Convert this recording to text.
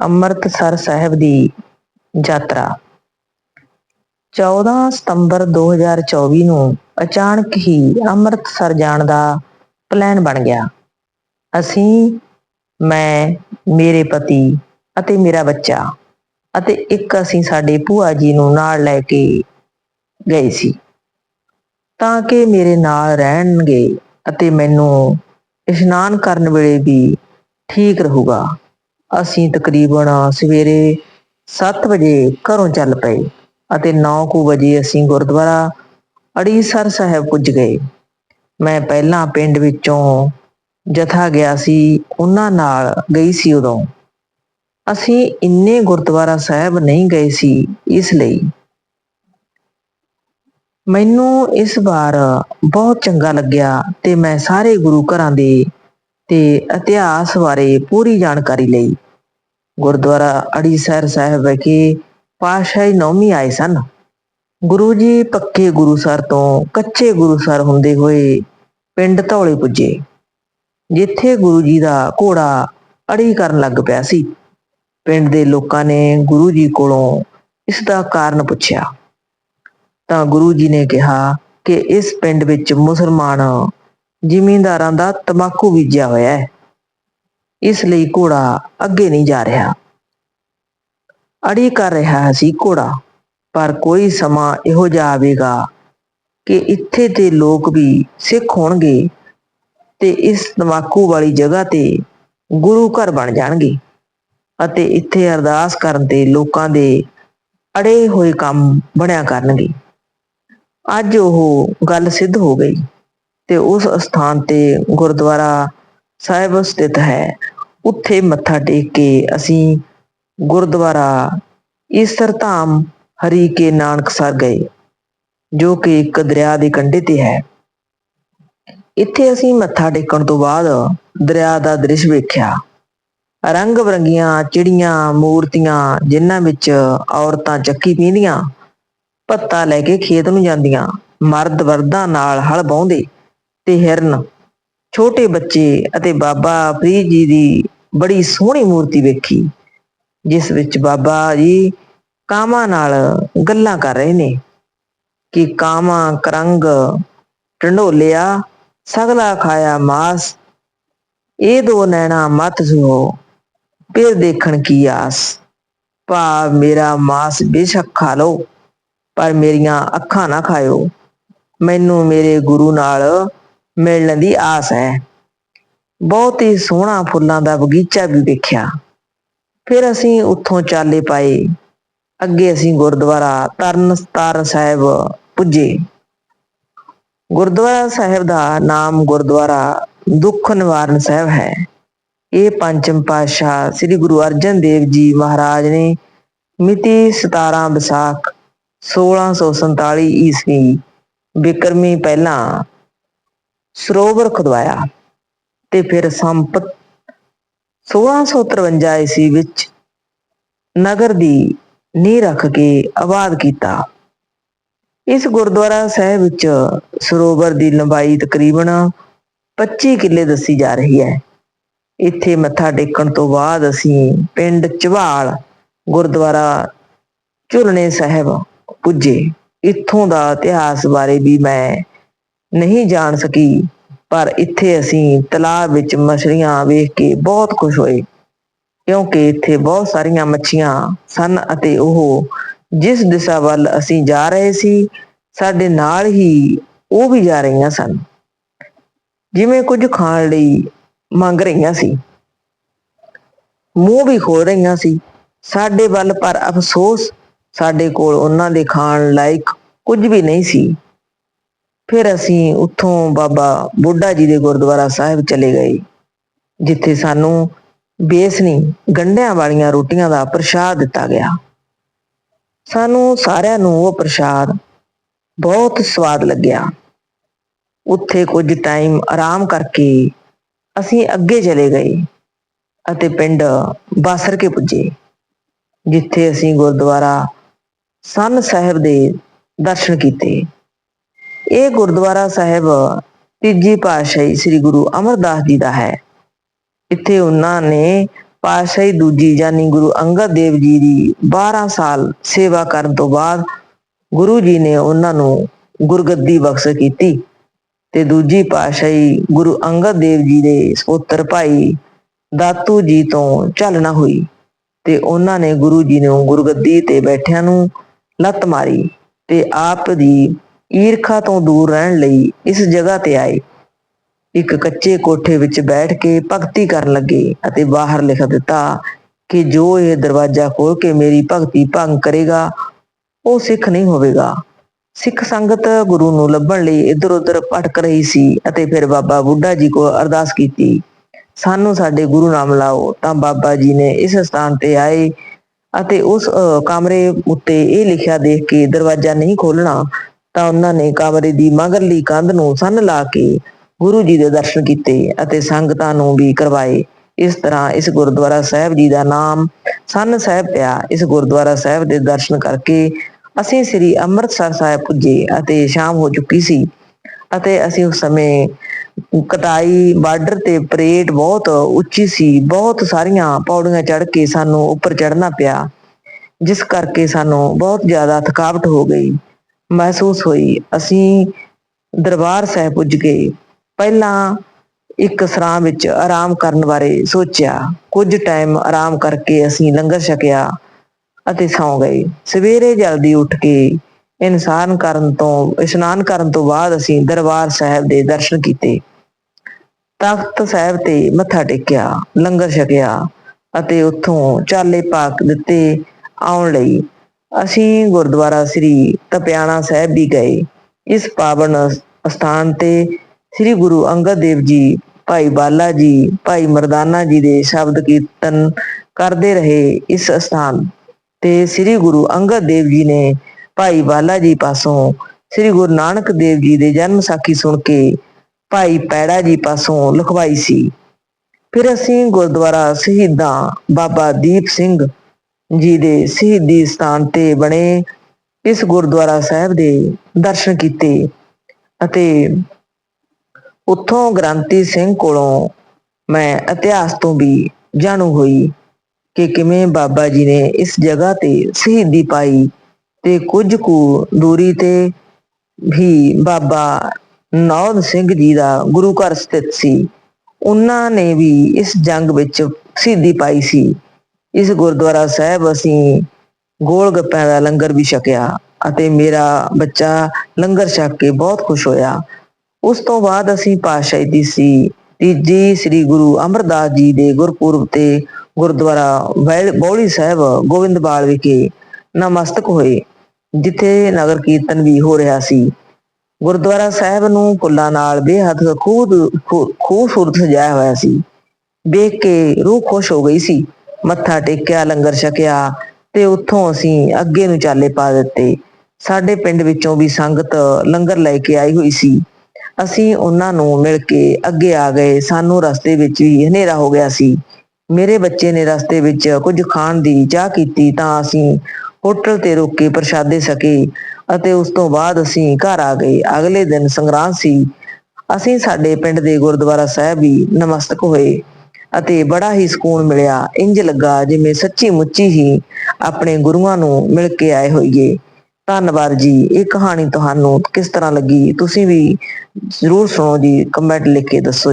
ਅੰਮ੍ਰਿਤਸਰ ਸਾਹਿਬ ਦੀ ਯਾਤਰਾ। 14 ਸਤੰਬਰ 2024 ਨੂੰ ਅਚਾਨਕ ਹੀ ਅੰਮ੍ਰਿਤਸਰ ਜਾਣ ਦਾ ਪਲਾਨ ਬਣ ਗਿਆ। ਅਸੀਂ, ਮੈਂ, ਮੇਰੇ ਪਤੀ ਅਤੇ ਮੇਰਾ ਬੱਚਾ ਅਤੇ ਇੱਕ ਅਸੀਂ ਸਾਡੇ ਭੂਆ ਜੀ ਨੂੰ ਨਾਲ ਲੈ ਕੇ ਗਏ ਸੀ। ਤਾਂ ਕਿ ਮੇਰੇ ਨਾਲ ਰਹਿਣਗੇ ਅਤੇ ਮੈਨੂੰ ਇਸ਼ਨਾਨ ਕਰਨ ਵੇਲੇ ਵੀ ਠੀਕ ਰਹੂਗਾ। ਅਸੀਂ ਤਕਰੀਬਨ ਸਵੇਰੇ 7 ਵਜੇ ਘਰੋਂ ਚੱਲ ਪਏ ਅਤੇ 9 ਕੁ ਵਜੇ ਅਸੀਂ ਗੁਰਦੁਆਰਾ ਅੜੀਸਰ ਸਾਹਿਬ ਪੁੱਜ ਗਏ। ਮੈਂ ਪਹਿਲਾਂ ਪਿੰਡ ਵਿੱਚੋਂ ਜਥਾ ਗਿਆ ਸੀ, ਉਹਨਾਂ ਨਾਲ ਗਈ ਸੀ ਉਦੋਂ। ਅਸੀਂ ਇੰਨੇ ਗੁਰਦੁਆਰਾ ਸਾਹਿਬ ਨਹੀਂ ਗਏ ਸੀ ਇਸ ਲਈ। ਮੈਨੂੰ ਇਸ ਵਾਰ ਬਹੁਤ ਚੰਗਾ ਲੱਗਿਆ ਤੇ ਮੈਂ ਸਾਰੇ ਗੁਰੂ ਘਰਾਂ ਦੇ ਤੇ ਇਤਿਹਾਸ ਬਾਰੇ ਪੂਰੀ ਜਾਣਕਾਰੀ ਲਈ ਗੁਰਦੁਆਰਾ ਅੜੀਸਰ ਸਾਹਿਬ ਵਿਖੇ ਪਾਤਸ਼ਾਹੀ ਨੌਮੀ ਆਏ ਸਨ। ਗੁਰੂ ਜੀ ਪੱਕੇ ਗੁਰੂਸਰ ਤੋਂ ਕੱਚੇ ਗੁਰੂਸਰ ਹੁੰਦੇ ਹੋਏ ਪਿੰਡ ਧੌਲੇ ਪੁੱਜੇ, ਜਿੱਥੇ ਗੁਰੂ ਜੀ ਦਾ ਘੋੜਾ ਅੜੀ ਕਰਨ ਲੱਗ ਪਿਆ ਸੀ। ਪਿੰਡ ਦੇ ਲੋਕਾਂ ਨੇ ਗੁਰੂ ਜੀ ਕੋਲੋਂ ਇਸ ਦਾ ਕਾਰਨ ਪੁੱਛਿਆ। ਤਾਂ ਗੁਰੂ ਜੀ ਨੇ ਕਿਹਾ ਕਿ ਇਸ ਪਿੰਡ ਵਿੱਚ ਮੁਸਲਮਾਨ ਜ਼ਿਮੀਂਦਾਰਾਂ ਦਾ ਤਮਾਕੂ ਬੀਜਿਆ ਹੋਇਆ ਹੈ। ਇਸ ਲਈ ਘੋੜਾ ਅੱਗੇ ਨਹੀਂ ਜਾ ਰਿਹਾ। ਅੜੀ ਕਰ ਰਿਹਾ ਸੀ ਘੋੜਾ, ਪਰ ਕੋਈ ਸਮਾਂ ਇਹੋ ਜਿਹਾ ਆਵੇਗਾ ਕਿ ਇੱਥੇ ਦੇ ਲੋਕ ਵੀ ਸਿੱਖ ਹੋਣਗੇ ਤੇ ਇਸ ਤਮਾਕੂ ਵਾਲੀ ਜਗ੍ਹਾ ਤੇ ਗੁਰੂ ਘਰ ਬਣ ਜਾਣਗੇ ਅਤੇ ਇੱਥੇ ਅਰਦਾਸ ਕਰਨ ਤੇ ਲੋਕਾਂ ਦੇ ਅੜੇ ਹੋਏ ਕੰਮ ਬਣਿਆ ਕਰਨਗੇ। ਅੱਜ ਉਹ ਗੱਲ ਸਿੱਧ ਹੋ ਗਈ। ਤੇ ਉਸ ਸਥਾਨ ਤੇ ਗੁਰਦੁਆਰਾ ਸਾਹਿਬ ਸਥਿਤ ਹੈ। ਉੱਥੇ ਮੱਥਾ ਟੇਕ ਕੇ ਅਸੀਂ ਗੁਰਦੁਆਰਾ ਈਸਰ ਧਾਮ ਹਰੀ ਕੇ ਨਾਨਕਸਰ ਗਏ, ਜੋ ਕਿ ਇੱਕ ਦਰਿਆ ਦੇ ਕੰਢੇ ਤੇ ਹੈ। ਇੱਥੇ ਅਸੀਂ ਮੱਥਾ ਟੇਕਣ ਤੋਂ ਬਾਅਦ ਦਰਿਆ ਦਾ ਦ੍ਰਿਸ਼ ਵੇਖਿਆ। ਰੰਗ ਬਰੰਗੀਆਂ ਚਿੜੀਆਂ ਮੂਰਤੀਆਂ ਜਿਨ੍ਹਾਂ ਵਿੱਚ ਔਰਤਾਂ ਚੱਕੀ ਪੀਂਦੀਆਂ, ਪੱਤਾ ਲੈ ਕੇ ਖੇਤ ਨੂੰ ਜਾਂਦੀਆਂ, ਮਰਦ ਵਰਦਾਂ ਨਾਲ ਹਲ ਬਾਉਂਦੇ ਤੇ ਹਿਰਨ ਛੋਟੇ ਬੱਚੇ ਅਤੇ ਬਾਬਾ ਫਰੀਦ ਜੀ ਦੀ ਬੜੀ ਸੋਹਣੀ ਮੂਰਤੀ ਵੇਖੀ, ਜਿਸ ਵਿੱਚ ਬਾਬਾ ਜੀ ਕਾਮਾਂ ਨਾਲ ਗੱਲਾਂ ਕਰ ਰਹੇ ਨੇ ਕਿ ਕਾਮਾਂ ਕਰੰਗ ਢੰਡੋਲਿਆ ਸਗਲਾ ਖਾਇਆ ਮਾਸ, ਇਹ ਦੋ ਨੈਣਾ ਮਤ ਸੁਹੋ ਫਿਰ ਦੇਖਣ ਕੀ ਆਸ। ਭਾਵ ਮੇਰਾ ਮਾਸ ਬੇਸ਼ੱਕ ਖਾ ਲਓ, ਪਰ ਮੇਰੀਆਂ ਅੱਖਾਂ ਨਾ ਖਾਇਓ। ਮੈਨੂੰ ਮੇਰੇ ਗੁਰੂ ਨਾਲ ਮਿਲਣ ਦੀ ਆਸ ਹੈ। ਬਹੁਤ ਹੀ ਸੋਹਣਾ ਫੁੱਲਾਂ ਦਾ ਬਗੀਚਾ ਵੀ ਦੇਖਿਆ ਫਿਰ ਅਸੀਂ ਉੱਥੋਂ ਚਾਲੇ ਪਾਏ। ਅੱਗੇ ਅਸੀਂ ਗੁਰਦੁਆਰਾ ਤਰਨਤਾਰਨ ਸਾਹਿਬ ਪੁੱਜੇ। ਗੁਰਦੁਆਰਾ ਸਾਹਿਬ ਦਾ ਨਾਮ ਗੁਰਦੁਆਰਾ ਦੁੱਖ ਨਿਵਾਰਨ ਸਾਹਿਬ ਹੈ। ਇਹ ਪੰਚਮ ਪਾਤਸ਼ਾਹ ਸ੍ਰੀ ਗੁਰੂ ਅਰਜਨ ਦੇਵ ਜੀ ਮਹਾਰਾਜ ਨੇ ਮਿਤੀ 17 ਵਿਸਾਖ 1647 ਈਸਵੀ ਬਿਕਰਮੀ ਪਹਿਲਾਂ ਸਰੋਵਰ ਖੁਦਵਾਇਆ ਤੇ ਫਿਰ ਸੰਪਤ 1653 ਈਸਵੀ ਵਿੱਚ ਨਗਰ ਦੀ ਨੀਂਹ ਰੱਖ ਕੇ ਆਬਾਦ ਕੀਤਾ। ਇਸ ਗੁਰਦੁਆਰਾ ਸਾਹਿਬ ਵਿੱਚ ਸਰੋਵਰ ਦੀ ਲੰਬਾਈ ਤਕਰੀਬਨ 25 ਕਿੱਲੇ ਦੱਸੀ ਜਾ ਰਹੀ ਹੈ। ਇੱਥੇ ਮੱਥਾ ਟੇਕਣ ਤੋਂ ਬਾਅਦ ਅਸੀਂ ਪਿੰਡ ਚਵਾਲ ਗੁਰਦੁਆਰਾ ਝੁਲਣੇ ਸਾਹਿਬ ਪੁੱਜੇ। ਇੱਥੋਂ ਦਾ ਇਤਿਹਾਸ ਬਾਰੇ ਵੀ ਮੈਂ ਨਹੀਂ ਜਾਣ ਸਕੀ। ਪਰ ਇੱਥੇ ਅਸੀਂ ਤਲਾਬ ਵਿੱਚ ਮਛਲੀਆਂ ਵੇਖ ਕੇ ਬਹੁਤ ਖੁਸ਼ ਹੋਏ। ਕਿਉਂਕਿ ਇੱਥੇ ਬਹੁਤ ਸਾਰੀਆਂ ਮੱਛੀਆਂ ਸਨ ਅਤੇ ਉਹ ਜਿਸ ਦਿਸ਼ਾ ਵੱਲ ਅਸੀਂ ਜਾ ਰਹੇ ਸੀ, ਸਾਡੇ ਨਾਲ ਹੀ ਉਹ ਵੀ ਜਾ ਰਹੀਆਂ ਸਨ। ਜਿਵੇਂ ਕੁਝ ਖਾਣ ਲਈ ਮੰਗ ਰਹੀਆਂ ਸੀ। ਮੂੰਹ ਵੀ ਖੋਲ ਰਹੀਆਂ ਸੀ। ਸਾਡੇ ਵੱਲ ਪਰ ਅਫਸੋਸ ਸਾਡੇ ਕੋਲ ਉਹਨਾਂ ਦੇ ਖਾਣ ਲਾਇਕ ਕੁਝ ਵੀ ਨਹੀਂ ਸੀ। ਫਿਰ ਅਸੀਂ ਉੱਥੋਂ ਬਾਬਾ ਬੁੱਢਾ ਜੀ ਦੇ ਗੁਰਦੁਆਰਾ ਸਾਹਿਬ ਚਲੇ ਗਏ, ਜਿੱਥੇ ਸਾਨੂੰ ਬੇਸਨੀ ਗੰਢਿਆਂ ਵਾਲੀਆਂ ਰੋਟੀਆਂ ਦਾ ਪ੍ਰਸ਼ਾਦ ਦਿੱਤਾ ਗਿਆ। ਸਾਨੂੰ ਸਾਰਿਆਂ ਨੂੰ ਉਹ ਪ੍ਰਸ਼ਾਦ ਬਹੁਤ ਸਵਾਦ ਲੱਗਿਆ। ਉੱਥੇ ਕੁਝ ਟਾਈਮ ਆਰਾਮ ਕਰਕੇ ਅਸੀਂ ਅੱਗੇ ਚਲੇ ਗਏ ਅਤੇ ਪਿੰਡ ਬਾਸਰ ਕੇ ਪੁੱਜੇ, ਜਿੱਥੇ ਅਸੀਂ ਗੁਰਦੁਆਰਾ ਸੰਨ ਸਾਹਿਬ ਦੇ ਦਰਸ਼ਨ ਕੀਤੇ। ਇਹ ਗੁਰਦੁਆਰਾ ਸਾਹਿਬ ਤੀਜੀ ਪਾਤਸ਼ਾਹੀ ਸ੍ਰੀ ਗੁਰੂ ਅਮਰਦਾਸ ਜੀ ਦਾ ਹੈ। ਇੱਥੇ ਉਹਨਾਂ ਨੇ ਪਾਤਸ਼ਾਹੀ ਦੂਜੀ ਯਾਨੀ ਗੁਰੂ ਅੰਗਦ ਦੇਵ ਜੀ ਦੀ 12 ਸਾਲ ਸੇਵਾ ਕਰਨ ਤੋਂ ਬਾਅਦ ਗੁਰੂ ਜੀ ਨੇ ਉਹਨਾਂ ਨੂੰ ਗੁਰਗੱਦੀ ਬਖਸ਼ ਕੀਤੀ ਤੇ ਦੂਜੀ ਪਾਤਸ਼ਾਹੀ ਗੁਰੂ ਅੰਗਦ ਦੇਵ ਜੀ ਦੇ ਸਪੁੱਤਰ ਭਾਈ ਦਾਤੂ ਜੀ ਤੋਂ ਝਲਣਾ ਹੋਈ ਤੇ ਉਹਨਾਂ ਨੇ ਗੁਰੂ ਜੀ ਨੂੰ ਗੁਰਗੱਦੀ ਤੇ ਬੈਠਿਆਂ ਨੂੰ ਲੱਤ ਮਾਰੀ ਤੇ ਆਪ ਦੀ ਈਰਖਾ ਤੋਂ ਦੂਰ ਰਹਿਣ ਲਈ ਇਸ ਜਗ੍ਹਾ ਤੇ ਆਏ। ਇੱਕ ਕੱਚੇ ਕੋਠੇ ਵਿੱਚ ਬੈਠ ਕੇ ਭਗਤੀ ਕਰਨ ਲੱਗੇ ਅਤੇ ਬਾਹਰ ਲਿਖ ਦਿੱਤਾ ਕਿ ਜੋ ਇਹ ਦਰਵਾਜ਼ਾ ਖੋਲ ਕੇ ਮੇਰੀ ਭਗਤੀ ਭੰਗ ਕਰੇਗਾ, ਉਹ ਸਿੱਖ ਨਹੀਂ ਹੋਵੇਗਾ। ਸਿੱਖ ਸੰਗਤ ਗੁਰੂ ਨੂੰ ਲੱਭਣ ਲਈ ਇੱਧਰ ਉੱਧਰ ਭਟਕ ਰਹੀ ਸੀ ਅਤੇ ਫਿਰ ਬਾਬਾ ਬੁੱਢਾ ਜੀ ਕੋਲ ਅਰਦਾਸ ਕੀਤੀ, ਸਾਨੂੰ ਸਾਡੇ ਗੁਰੂ ਨਾਮ ਲਾਓ। ਤਾਂ ਬਾਬਾ ਜੀ ਨੇ ਇਸ ਸਥਾਨ ਤੇ ਆਏ ਅਤੇ ਉਸ ਕਮਰੇ ਉੱਤੇ ਇਹ ਲਿਖਿਆ ਦੇਖ ਕੇ ਦਰਵਾਜ਼ਾ ਨਹੀਂ ਖੋਲਣਾ ਤਾਂ ਉਹਨਾਂ ਨੇ ਕਮਰੇ ਦੀ ਮਗਰਲੀ ਕੰਧ ਨੂੰ ਸੰਨ ਲਾ ਕੇ ਗੁਰੂ ਜੀ ਦੇ ਦਰਸ਼ਨ ਕੀਤੇ ਅਤੇ ਸੰਗਤਾਂ ਨੂੰ ਵੀ ਕਰਵਾਏ। ਇਸ ਤਰ੍ਹਾਂ ਇਸ ਗੁਰਦੁਆਰਾ ਸਾਹਿਬ ਜੀ ਦਾ ਨਾਮ ਸੰਨ ਸਾਹਿਬ ਪਿਆ। ਇਸ ਗੁਰਦੁਆਰਾ ਸਾਹਿਬ ਦੇ ਦਰਸ਼ਨ ਕਰਕੇ ਅਸੀਂ ਸ੍ਰੀ ਅੰਮ੍ਰਿਤਸਰ ਸਾਹਿਬ ਪੁੱਜੇ ਅਤੇ ਸ਼ਾਮ ਹੋ ਚੁੱਕੀ ਸੀ ਅਤੇ ਅਸੀਂ ਉਸ ਸਮੇਂ ਕਟਾਈ, ਬਾਰਡਰ ਤੇ ਪਰੇਡ ਬਹੁਤ ਉੱਚੀ ਸੀ। ਬਹੁਤ ਸਾਰੀਆਂ ਪੌੜੀਆਂ ਚੜ੍ਹ ਕੇ ਸਾਨੂੰ ਉੱਪਰ ਚੜ੍ਹਨਾ ਪਿਆ, ਜਿਸ ਕਰਕੇ ਸਾਨੂੰ ਬਹੁਤ ਜ਼ਿਆਦਾ ਥਕਾਵਟ ਹੋ ਗਈ। ਮਹਿਸੂਸ ਹੋਈ। ਅਸੀਂ ਦਰਬਾਰ ਸਾਹਿਬ ਪੁੱਜ ਗਏ। ਪਹਿਲਾਂ ਇੱਕ ਸਰਾਂ ਵਿੱਚ ਆਰਾਮ ਕਰਨ ਬਾਰੇ ਸੋਚਿਆ। ਕੁਝ ਟਾਈਮ ਆਰਾਮ ਕਰਕੇ ਅਸੀਂ ਲੰਗਰ ਛਕਿਆ ਅਤੇ ਸੌਂ ਗਏ। ਸਵੇਰੇ ਜਲਦੀ ਉੱਠ ਕੇ ਇਨਸਾਨ ਕਰਨ ਤੋਂ, ਇਸ਼ਨਾਨ ਕਰਨ ਤੋਂ ਬਾਅਦ ਅਸੀਂ ਦਰਬਾਰ ਸਾਹਿਬ ਦੇ ਦਰਸ਼ਨ ਕੀਤੇ। ਤਖਤ ਸਾਹਿਬ ਤੇ ਮੱਥਾ ਟੇਕਿਆ, ਲੰਗਰ ਛਕਿਆ ਅਤੇ ਉੱਥੋਂ ਚਾਲੇ ਪਾਕ ਦਿੱਤੇ ਆਉਣ ਲਈ ਅਸੀਂ ਗੁਰਦੁਆਰਾ ਸ੍ਰੀ ਤਪਿਆਣਾ ਸਾਹਿਬ ਵੀ ਗਏ। ਇਸ ਪਾਵਨ ਸਥਾਨ ਤੇ ਸ੍ਰੀ ਗੁਰੂ ਅੰਗਦ ਦੇਵ ਜੀ, ਭਾਈ ਬਾਲਾ ਜੀ, ਭਾਈ ਮਰਦਾਨਾ ਜੀ ਦੇ ਸ਼ਬਦ ਕੀਰਤਨ ਕਰਦੇ ਰਹੇ ਇਸ ਸਥਾਨ ਤੇ ਸ੍ਰੀ ਗੁਰੂ ਅੰਗਦ ਦੇਵ ਜੀ ਨੇ ਭਾਈ ਬਾਲਾ ਜੀ ਪਾਸੋਂ ਸ੍ਰੀ ਗੁਰੂ ਨਾਨਕ ਦੇਵ ਜੀ ਦੇ ਜਨਮ ਸਾਖੀ ਸੁਣ ਕੇ ਭਾਈ ਪੈੜਾ ਜੀ ਪਾਸੋਂ ਲਿਖਵਾਈ ਸੀ। ਫਿਰ ਅਸੀਂ ਗੁਰਦੁਆਰਾ ਸ਼ਹੀਦਾਂ ਬਾਬਾ ਦੀਪ ਸਿੰਘ ਜੀ ਦੇ ਸ਼ਹੀਦੀ ਸਥਾਨ ਤੇ ਬਣੇ ਇਸ ਗੁਰਦੁਆਰਾ ਸਾਹਿਬ ਦੇ ਦਰਸ਼ਨ ਕੀਤੇ ਅਤੇ ਉੱਥੋਂ ਗ੍ਰੰਥੀ ਸਿੰਘ ਕੋਲੋਂ ਮੈਂ ਇਤਿਹਾਸ ਤੋਂ ਵੀ ਜਾਣੂ ਹੋਈ ਕਿ ਕਿਵੇਂ ਬਾਬਾ ਜੀ ਨੇ ਇਸ ਜਗ੍ਹਾ ਤੇ ਸ਼ਹੀਦੀ ਪਾਈ ਤੇ ਕੁਝ ਕੁ ਦੂਰੀ ਤੇ ਵੀ ਬਾਬਾ ਨੌਦ ਸਿੰਘ ਜੀ ਦਾ ਗੁਰੂ ਘਰ ਸਥਿਤ ਸੀ। ਉਹਨਾਂ ਨੇ ਵੀ ਇਸ ਜੰਗ ਵਿੱਚ ਸ਼ਹੀਦੀ ਪਾਈ ਸੀ। ਇਸ ਗੁਰਦੁਆਰਾ ਸਾਹਿਬ ਅਸੀਂ ਗੋਲ ਗੱਪਿਆਂ ਦਾ ਲੰਗਰ ਵੀ ਛਕਿਆ ਅਤੇ ਮੇਰਾ ਬੱਚਾ ਲੰਗਰ ਛਕ ਕੇ ਬਹੁਤ ਖੁਸ਼ ਹੋਇਆ। ਉਸ ਤੋਂ ਬਾਅਦ ਅਸੀਂ ਪਾਤਸ਼ਾਹੀ ਦੀ ਸੀ, ਤੀਜੀ ਸ੍ਰੀ ਗੁਰੂ ਅਮਰਦਾਸ ਜੀ ਦੇ ਗੁਰਪੁਰਬ ਤੇ ਗੁਰਦੁਆਰਾ ਵੈਲ- ਬੌਲੀ ਸਾਹਿਬ ਗੋਬਿੰਦਵਾਲ ਵਿਖੇ ਨਮਸਤਕ ਹੋਏ, ਜਿੱਥੇ ਨਗਰ ਕੀਰਤਨ ਵੀ ਹੋ ਰਿਹਾ ਸੀ। ਗੁਰਦੁਆਰਾ ਸਾਹਿਬ ਨੂੰ ਫੁੱਲਾਂ ਨਾਲ ਬੇਹੱਦ ਖੂਬ ਖੂ- ਖੂਬਸੂਰਤ ਸਜਾਇਆ ਹੋਇਆ ਸੀ। ਦੇਖ ਕੇ ਰੂਹ ਖੁਸ਼ ਹੋ ਗਈ ਸੀ। ਮੱਥਾ ਟੇਕਿਆ, ਲੰਗਰ ਛਕਿਆ ਤੇ ਉੱਥੋਂ ਅਸੀਂ ਅੱਗੇ ਨੂੰ ਚਾਲੇ ਪਾ ਦਿੱਤੇ। ਸਾਡੇ ਪਿੰਡ ਵਿੱਚੋਂ ਵੀ ਸੰਗਤ ਲੰਗਰ ਲੈ ਕੇ ਆਈ ਹੋਈ ਸੀ। ਅਸੀਂ ਉਹਨਾਂ ਨੂੰ ਮਿਲ ਕੇ ਅੱਗੇ ਆ ਗਏ। ਸਾਨੂੰ ਰਸਤੇ ਵਿੱਚ ਵੀ ਹਨੇਰਾ ਹੋ ਗਿਆ ਸੀ। ਮੇਰੇ ਬੱਚੇ ਨੇ ਰਸਤੇ ਵਿੱਚ ਕੁਝ ਖਾਣ ਦੀ ਚਾਹ ਕੀਤੀ ਤਾਂ ਅਸੀਂ ਹੋਟਲ ਤੇ ਰੁਕ ਕੇ ਪ੍ਰਸ਼ਾਦੇ ਸਕੇ ਅਤੇ ਉਸ ਤੋਂ ਬਾਅਦ ਅਸੀਂ ਘਰ ਆ ਗਏ। ਅਗਲੇ ਦਿਨ ਸੰਗਰਾਂਦ ਸੀ। ਅਸੀਂ ਸਾਡੇ ਪਿੰਡ ਦੇ ਗੁਰਦੁਆਰਾ ਸਾਹਿਬ ਵੀ ਨਮਸਤਕ ਹੋਏ। ਅਤੇ ਬੜਾ ਹੀ ਸਕੂਨ ਮਿਲਿਆ। ਇੰਜ ਲੱਗਾ ਜਿਵੇਂ ਸੱਚੀ ਮੁੱਚੀ ਹੀ ਆਪਣੇ ਗੁਰੂਆਂ ਨੂੰ ਮਿਲ ਕੇ ਆਏ ਹੋਈਏ। ਧੰਨਵਾਦ ਜੀ। ਇਹ ਕਹਾਣੀ ਤੁਹਾਨੂੰ ਕਿਸ ਤਰ੍ਹਾਂ ਲੱਗੀ? ਤੁਸੀਂ ਵੀ ਜ਼ਰੂਰ ਸੁਣੋ ਜੀ। ਕਮੈਂਟ ਲਿਖ ਕੇ ਦੱਸੋ